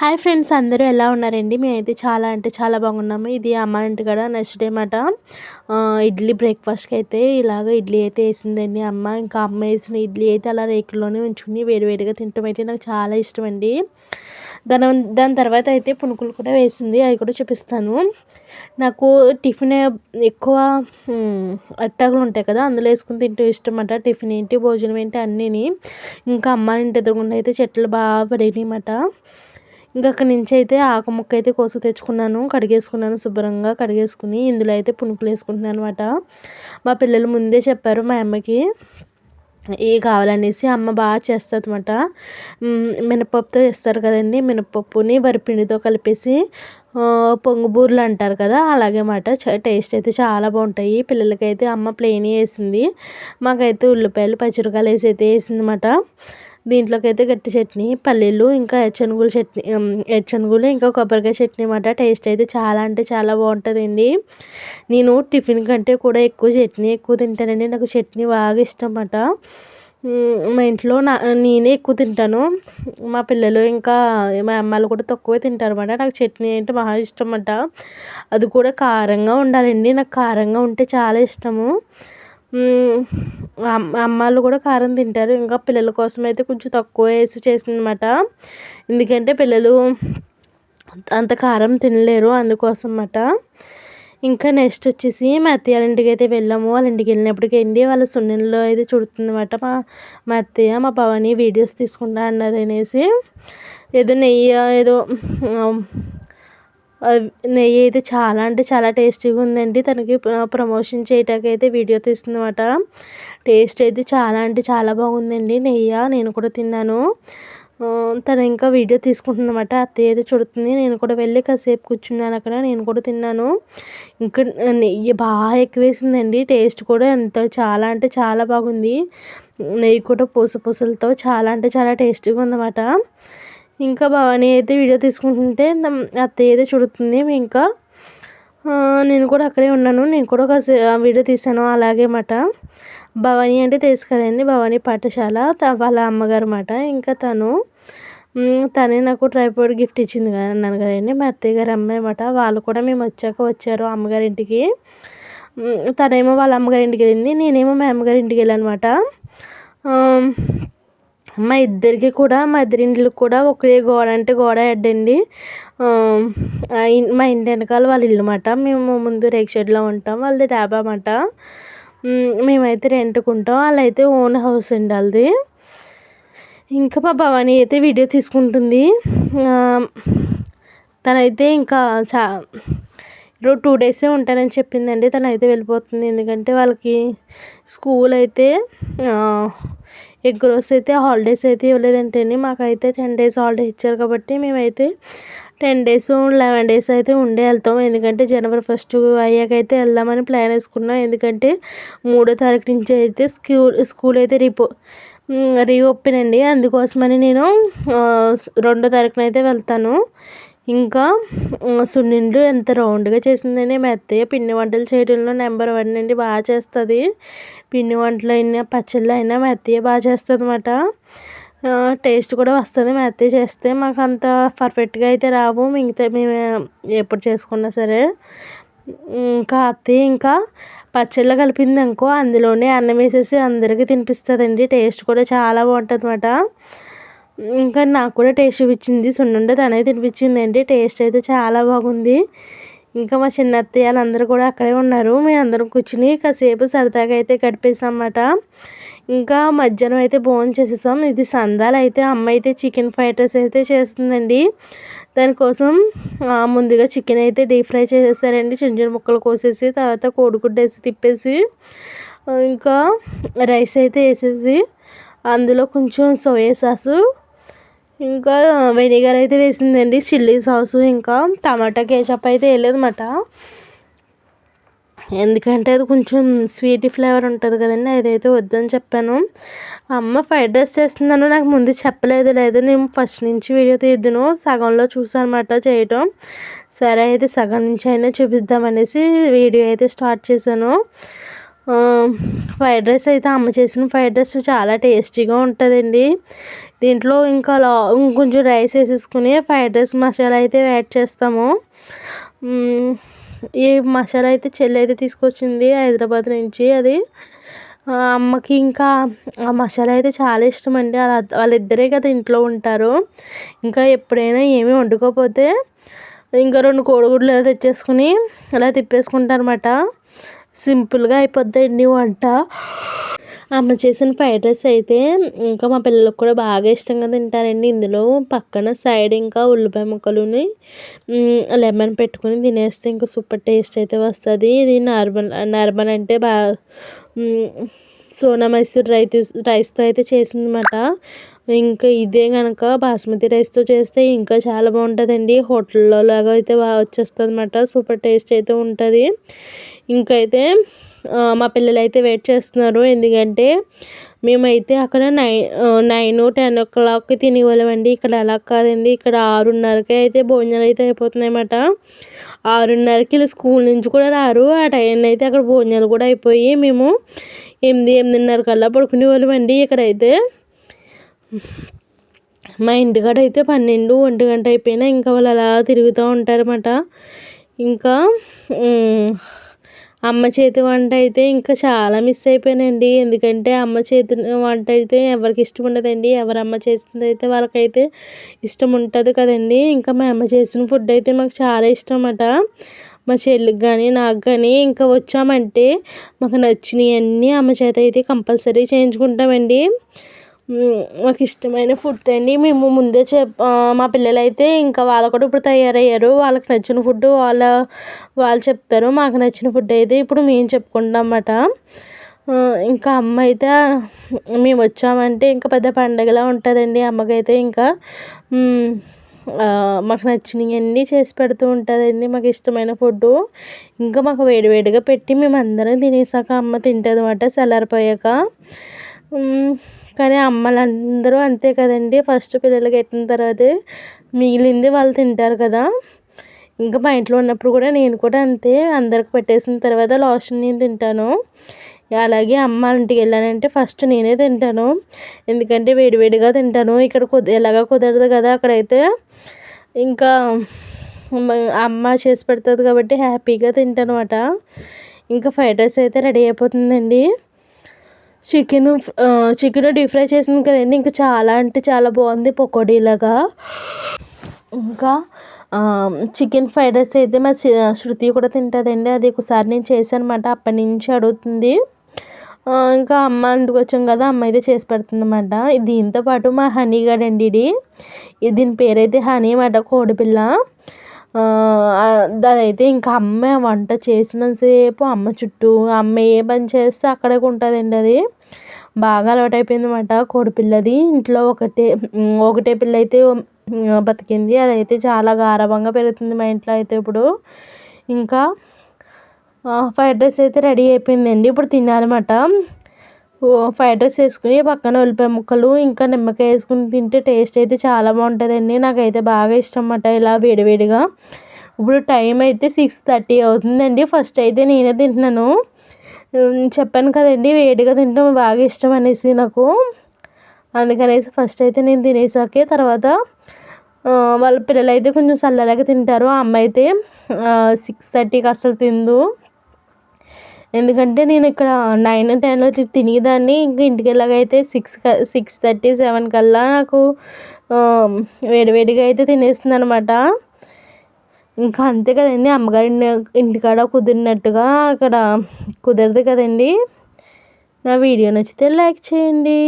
Hi friends అందరూ ఎలా ఉన్నారండి? మేమైతే చాలా అంటే చాలా బాగున్నాము. ఇది అమ్మ ఇంటి కాడ నెక్స్ట్ డే మాట. ఇడ్లీ బ్రేక్ఫాస్ట్కి అయితే ఇలాగ ఇడ్లీ అయితే వేసిందండి అమ్మ. ఇంకా అమ్మ వేసిన ఇడ్లీ అయితే అలా రేకుల్లోనే ఉంచుకుని వేడివేడిగా తినటం అయితే నాకు చాలా ఇష్టం అండి దాని దాని తర్వాత అయితే పునుకులు కూడా వేసింది. అవి కూడా చూపిస్తాను. నాకు టిఫిన్ ఎక్కువ అట్టాకులు ఉంటాయి కదా అందులో వేసుకుని తింటూ ఇష్టం అన్నమాట టిఫిన్ ఏంటి భోజనం ఏంటి అన్నీని. ఇంకా అమ్మ ఇంటి ఎదురుగుండా అయితే చెట్లు బాగా పడినాయి అన్నమాట ఇంకా అక్కడి నుంచి అయితే ఆకు ముక్క అయితే కోసి తెచ్చుకున్నాను కడిగేసుకున్నాను శుభ్రంగా కడిగేసుకుని ఇందులో అయితే పునుకులు వేసుకుంటున్నాను అనమాట మా పిల్లలు ముందే చెప్పారు మా అమ్మకి ఏ కావాలనేసి అమ్మ బాగా చేస్తుంది అనమాట మినపప్పుతో చేస్తారు కదండి మినపప్పుని వరిపిండితో కలిపేసి పొంగుబూర్లు అంటారు కదా అలాగే మాట టేస్ట్ అయితే చాలా బాగుంటాయి. పిల్లలకైతే అమ్మ ప్లెయిన్ వేసింది. మాకైతే ఉల్లిపాయలు పచ్చిమిరకాయలు వేసి అయితే వేసింది అనమాట దీంట్లోకైతే గట్టి చట్నీ పల్లీలు ఇంకా ఎచ్చనుగుల చట్నీ ఎచ్చనుగులు ఇంకా కొబ్బరికాయ చట్నీ అన్నమాట టేస్ట్ అయితే చాలా అంటే చాలా బాగుంటుందండి. నేను టిఫిన్ కంటే కూడా ఎక్కువ చట్నీ ఎక్కువ తింటానండి. నాకు చట్నీ బాగా ఇష్టం అన్నమాట మా ఇంట్లో నా నేనే ఎక్కువ తింటాను. మా పిల్లలు ఇంకా మా అమ్మాయిలు కూడా తక్కువే తింటారు అన్నమాట నాకు చట్నీ అంటే బాగా ఇష్టం అన్నమాట అది కూడా కారంగా ఉండాలండి. నాకు కారంగా ఉంటే చాలా ఇష్టము. అమ్మాళ్ళు కూడా కారం తింటారు. ఇంకా పిల్లల కోసం అయితే కొంచెం తక్కువ వేసి చేసింది అనమాట ఎందుకంటే పిల్లలు అంత కారం తినలేరు అందుకోసం అన్నమాట ఇంకా నెక్స్ట్ వచ్చేసి మా అత్తయ్య వాళ్ళ ఇంటికి అయితే వెళ్ళాము. వాళ్ళ ఇంటికి వెళ్ళినప్పటికండి వాళ్ళ సున్నెల్లో అయితే చుడుతుంది అనమాట మా మా అత్తయ్య మా భవాని వీడియోస్ తీసుకుంటా అన్నది అనేసి. ఏదో నెయ్యి ఏదో నెయ్యి అయితే చాలా అంటే చాలా టేస్టీగా ఉందండి. తనకి ప్రమోషన్ చేయటానికి అయితే వీడియో తీస్తుందన్నమాట. టేస్ట్ అయితే చాలా అంటే చాలా బాగుందండి నెయ్యి. నేను కూడా తిన్నాను. తను ఇంకా వీడియో తీసుకుంటుందన్నమాట. అత్తయ్య అయితే చూడుతుంది. నేను కూడా వెళ్ళి కాసేపు కూర్చున్నాను అక్కడ. నేను కూడా తిన్నాను. ఇంకా నెయ్యి బాగా ఎక్కువేసిందండి. టేస్ట్ కూడా ఎంత చాలా అంటే చాలా బాగుంది. నెయ్యి కూడా పూస పూసలతో చాలా అంటే చాలా టేస్టీగా ఉందన్నమాట. ఇంకా భవానీ అయితే వీడియో తీసుకుంటుంటే అత్తయ్య అయితే చూడుతుంది ఇంకా నేను కూడా అక్కడే ఉన్నాను. నేను కూడా ఒక వీడియో తీసాను అలాగే మాట భవానీ అంటే తెలుసు కదండి భవానీ పాఠశాల వాళ్ళ అమ్మగారు మాట ఇంకా తను తనే నాకు ట్రైపోర్డ్ గిఫ్ట్ ఇచ్చింది కదా అన్నాను కదండి. మా అత్తయ్య గారు అమ్మాయి మాట వాళ్ళు కూడా మేము వచ్చాక వచ్చారు అమ్మగారింటికి తనేమో వాళ్ళ అమ్మగారింటికి వెళ్ళింది నేనేమో మా అమ్మగారింటికి వెళ్ళాను అనమాట మా ఇద్దరికి కూడా మా ఇద్దరింటికి కూడా ఒకే గోడ అంటే గోడ అడ్డండి. మా ఇంటి వెనకాల వాళ్ళ ఇల్లు మాట. మేము ముందు రేకు షెడ్లో ఉంటాం వాళ్ళది డాబా అన్నమాట మేమైతే రెంట్కుంటాం వాళ్ళైతే ఓన్ హౌస్ అండి వాళ్ళది. ఇంకా మా భవానీ అయితే వీడియో తీసుకుంటుంది. తనైతే ఇంకా చా రోజు టూ డేసే ఉంటానని చెప్పిందండి తను అయితే వెళ్ళిపోతుంది. ఎందుకంటే వాళ్ళకి స్కూల్ అయితే ఎగ్ రోస్ అయితే హాలిడేస్ అయితే ఇవ్వలేదంటండి మాకైతే టెన్ డేస్ హాలిడేస్ ఇచ్చారు కాబట్టి మేమైతే టెన్ డేస్ లెవెన్ డేస్ అయితే ఉండే వెళ్తాం. ఎందుకంటే జనవరి ఫస్ట్ అయ్యాక అయితే వెళ్దామని ప్లాన్ వేసుకున్నాం. ఎందుకంటే మూడో తారీఖు నుంచి అయితే స్కూల్ స్కూల్ అయితే రిపో రీఓపెన్ అండి. అందుకోసమని నేను రెండో తారీఖున అయితే వెళ్తాను. ఇంకా సున్నుండలు ఎంత రౌండ్గా చేసిందండి మా అత్తయ్య? పిండి వంటలు చేయడంలో నెంబర్ వన్ అండి బాగా చేస్తుంది. పిండి వంటలు అయినా పచ్చళ్ళు అయినా మా అత్తయ్య బాగా చేస్తుంది అన్నమాట టేస్ట్ కూడా వస్తుంది మా అత్తయ్య చేస్తే. మాకు అంత పర్ఫెక్ట్గా అయితే రావు. మిగతా మేము ఎప్పుడు చేసుకున్నా సరే. ఇంకా అత్తయ్య ఇంకా పచ్చళ్ళు కలిపింది అనుకో అందులోనే అన్నం వేసేసి అందరికీ తినిపిస్తుందండి. టేస్ట్ కూడా చాలా బాగుంటుంది అన్నమాట ఇంకా నాకు కూడా టేస్ట్ చూపించింది. సున్నుండ తనే తినిపించింది అండి. టేస్ట్ అయితే చాలా బాగుంది. ఇంకా మా చిన్న అత్తయ్యలు అందరూ కూడా అక్కడే ఉన్నారు. మేము అందరం కూర్చుని కాసేపు సరదాగా అయితే గడిపేసామన్నమాట. ఇంకా మధ్యాహ్నం అయితే భోజనం చేసేసాం. ఇది సందాలు అయితే అమ్మ అయితే చికెన్ ఫ్రైడ్ రైస్ అయితే చేస్తుందండి. దానికోసం ముందుగా చికెన్ అయితే డీప్ ఫ్రై చేసేసారండి. చిన్న చిన్న ముక్కలు కోసేసి తర్వాత కోడిగుడ్డ వేసి తిప్పేసి ఇంకా రైస్ అయితే వేసేసి అందులో కొంచెం సోయా సాసు ఇంకా వెనిగర్ అయితే వేసిందండి చిల్లీ సాసు ఇంకా టమాటా కేచప్ అయితే వేయలేదన్నమాట. ఎందుకంటే అది కొంచెం స్వీట్ ఫ్లేవర్ ఉంటుంది కదండి అదైతే వద్దని చెప్పాను. అమ్మ ఫ్రైడ్ రైస్ చేస్తున్నాను నాకు ముందు చెప్పలేదు లేదు నేను ఫస్ట్ నుంచి వీడియో తీద్దును సగంలో చూసాను అనమాట చేయటం. సరే అయితే సగం నుంచి అయినా చూపిద్దామనేసి వీడియో అయితే స్టార్ట్ చేశాను. ఫ్రైడ్ రైస్ అయితే అమ్మ చేసిన ఫ్రైడ్ రైస్ చాలా టేస్టీగా ఉంటుందండి. దీంట్లో ఇంకా లా ఇంకొంచెం రైస్ వేసేసుకుని ఫ్రైడ్ రైస్ మసాలా అయితే యాడ్ చేస్తాము. ఈ మసాలా అయితే చెల్లి అయితే తీసుకొచ్చింది హైదరాబాద్ నుంచి అది. అమ్మకి ఇంకా ఆ మసాలా అయితే చాలా ఇష్టం అండి. వాళ్ళ వాళ్ళిద్దరే కదా ఇంట్లో ఉంటారు. ఇంకా ఎప్పుడైనా ఏమీ వండుకోకపోతే ఇంకా రెండు కోడిగుడ్లు తెచ్చేసుకుని అలా తిప్పేసుకుంటారు అనమాట సింపుల్గా అయిపోద్దండి వంట అమ్మ చేసిన ఫ్రైడ్ రైస్ అయితే ఇంకా మా పిల్లలకు కూడా బాగా ఇష్టంగా తింటారండి. ఇందులో పక్కన సైడ్ ఇంకా ఉల్లిపాయ ముక్కలుని లెమన్ పెట్టుకుని తినేస్తే ఇంకా సూపర్ టేస్ట్ అయితే వస్తుంది. ఇది నార్మల్ నార్మల్ అంటే బాగా సోనా మైసూర్ రైతు రైస్తో అయితే చేసిందన్నమాట. ఇంకా ఇదే కనుక బాస్మతి రైస్తో చేస్తే ఇంకా చాలా బాగుంటుందండి. హోటల్లో లాగా అయితే బాగా వచ్చేస్తుంది అనమాట సూపర్ టేస్ట్ అయితే ఉంటుంది. ఇంకైతే మా పిల్లలు అయితే వెయిట్ చేస్తున్నారు. ఎందుకంటే మేమైతే అక్కడ నైన్ నైన్ టెన్ ఓ క్లాక్కి తినేవాళ్ళమండి. ఇక్కడ అలా కాదండి. ఇక్కడ ఆరున్నరకి అయితే భోజనాలు అయితే అయిపోతున్నాయి ఆరున్నరకి ఆరున్నరకి స్కూల్ నుంచి కూడా రారు. ఆ టైం అయితే అక్కడ భోజనాలు కూడా అయిపోయి మేము ఎనిమిది ఎనిమిదిన్నర కల్లా పడుకునే వాళ్ళమండి ఇక్కడైతే. మా ఇంటికాడ అయితే పన్నెండు ఒంటి గంట అయిపోయినా ఇంకా వాళ్ళు అలా తిరుగుతూ ఉంటారన్నమాట. ఇంకా అమ్మ చేతి వంట అయితే ఇంకా చాలా మిస్ అయిపోయానండి ఎందుకంటే అమ్మ చేతి వంట అయితే ఎవరికి ఇష్టం ఉండదండి. ఎవరు అమ్మ చేసింది అయితే వాళ్ళకైతే ఇష్టం ఉంటుంది కదండి. ఇంకా మా అమ్మ చేసిన ఫుడ్ అయితే మాకు చాలా ఇష్టం అన్నమాట మా చెల్లికి కానీ నాకు కానీ ఇంకా వచ్చామంటే మాకు నచ్చినవి అన్నీ అమ్మ చేత అయితే కంపల్సరీ చేయించుకుంటామండి. మాకు ఇష్టమైన ఫుడ్ అండి. మేము ముందే చెప్ మా పిల్లలు అయితే ఇంకా వాళ్ళు కూడా ఇప్పుడు తయారయ్యారు. వాళ్ళకి నచ్చిన ఫుడ్ వాళ్ళ వాళ్ళు చెప్తారు. మాకు నచ్చిన ఫుడ్ అయితే ఇప్పుడు మేము చెప్పుకుంటాం అన్నమాట. ఇంకా అమ్మ అయితే మేము వచ్చామంటే ఇంకా పెద్ద పండగలా ఉంటుందండి అమ్మకైతే ఇంకా. మాకు నచ్చినవన్నీ చేసి పెడుతూ ఉంటుందండి మాకు ఇష్టమైన ఫుడ్ ఇంకా మాకు వేడివేడిగా పెట్టి మేము అందరం తినేసాక అమ్మ తింటుంది అనమాట చల్లారిపోయాక కానీ అమ్మలు అందరూ అంతే కదండి. ఫస్ట్ పిల్లలకి పెట్టిన తర్వాతే మిగిలింది వాళ్ళు తింటారు కదా. ఇంకా మా ఇంట్లో ఉన్నప్పుడు కూడా నేను కూడా అంతే అందరికి పెట్టేసిన తర్వాత లాస్ట్ నేను తింటాను. అలాగే అమ్మ ఇంటికి వెళ్ళానంటే ఫస్ట్ నేనే తింటాను. ఎందుకంటే వేడివేడిగా తింటాను. ఇక్కడ కుద ఎలాగ కుదరదు కదా అక్కడైతే. ఇంకా అమ్మ చేసి పెడుతుంది కాబట్టి హ్యాపీగా తింటాను అనమాట ఇంకా ఫ్రైడ్ రైస్ అయితే రెడీ అయిపోతుందండి. చికెన్ చికెన్ డీప్ ఫ్రై చేసింది కదండి. ఇంకా చాలా అంటే చాలా బాగుంది పకోడీలాగా ఇంకా చికెన్ ఫ్రైడ్ రైస్ అయితే మా శృతి కూడా తింటుందండి. అది ఒకసారి నేను చేశాను అనమాట అప్పటి నుంచి అడుగుతుంది. ఇంకా అమ్మ ఇంటికి వచ్చాం కదా అమ్మ అయితే చేసి పెడుతుంది అనమాట దీంతో పాటు మా హనీ గారు అండి ఇది దీని పేరైతే హనీ అన్నమాట కోడిపిల్ల. అదైతే ఇంకా అమ్మే వంట చేసినంతసేపు అమ్మ చుట్టూ అమ్మ ఏ పని చేస్తే అక్కడే ఉంటుందండి అది. బాగా అలవాటైపోయింది అనమాట కోడిపిల్లది ఇంట్లో ఒకటే ఒకటే పిల్ల అయితే బతికింది. అదైతే చాలా గారవంగా పెరుగుతుంది మా ఇంట్లో అయితే ఇప్పుడు. ఇంకా ఫ్రైడ్ రైస్ అయితే రెడీ అయిపోయిందండి. ఇప్పుడు తినాలన్నమాట. ఫ్రైడ్ రైస్ వేసుకుని పక్కన ఉల్లిపాయ ముక్కలు ఇంకా నిమ్మకాయ వేసుకుని తింటే టేస్ట్ అయితే చాలా బాగుంటుందండి. నాకైతే బాగా ఇష్టం అన్నమాట ఇలా వేడివేడిగా. ఇప్పుడు టైం అయితే సిక్స్ థర్టీ అవుతుందండి. ఫస్ట్ అయితే నేనే తింటున్నాను. చెప్పాను కదండి వేడిగా తింటాం బాగా ఇష్టం అనేసి నాకు. అందుకనేసి ఫస్ట్ అయితే నేను తినేసాకే తర్వాత వాళ్ళ పిల్లలు అయితే కొంచెం చల్లలాగా తింటారు. ఆ అమ్మాయి అయితే సిక్స్ థర్టీకి అసలు తిందు. ఎందుకంటే నేను ఇక్కడ నైన్ టెన్ తినేదాన్ని. ఇంక ఇంటికి అయితే సిక్స్ సిక్స్ థర్టీ సెవెన్ కల్లా నాకు వేడివేడిగా అయితే తినేస్తుంది అనమాట ఇంకా అంతే కదండి అమ్మగారి ఇంటికాడ కుదిరినట్టుగా అక్కడ కుదరదు కదండి. నా వీడియో నచ్చితే లైక్ చేయండి.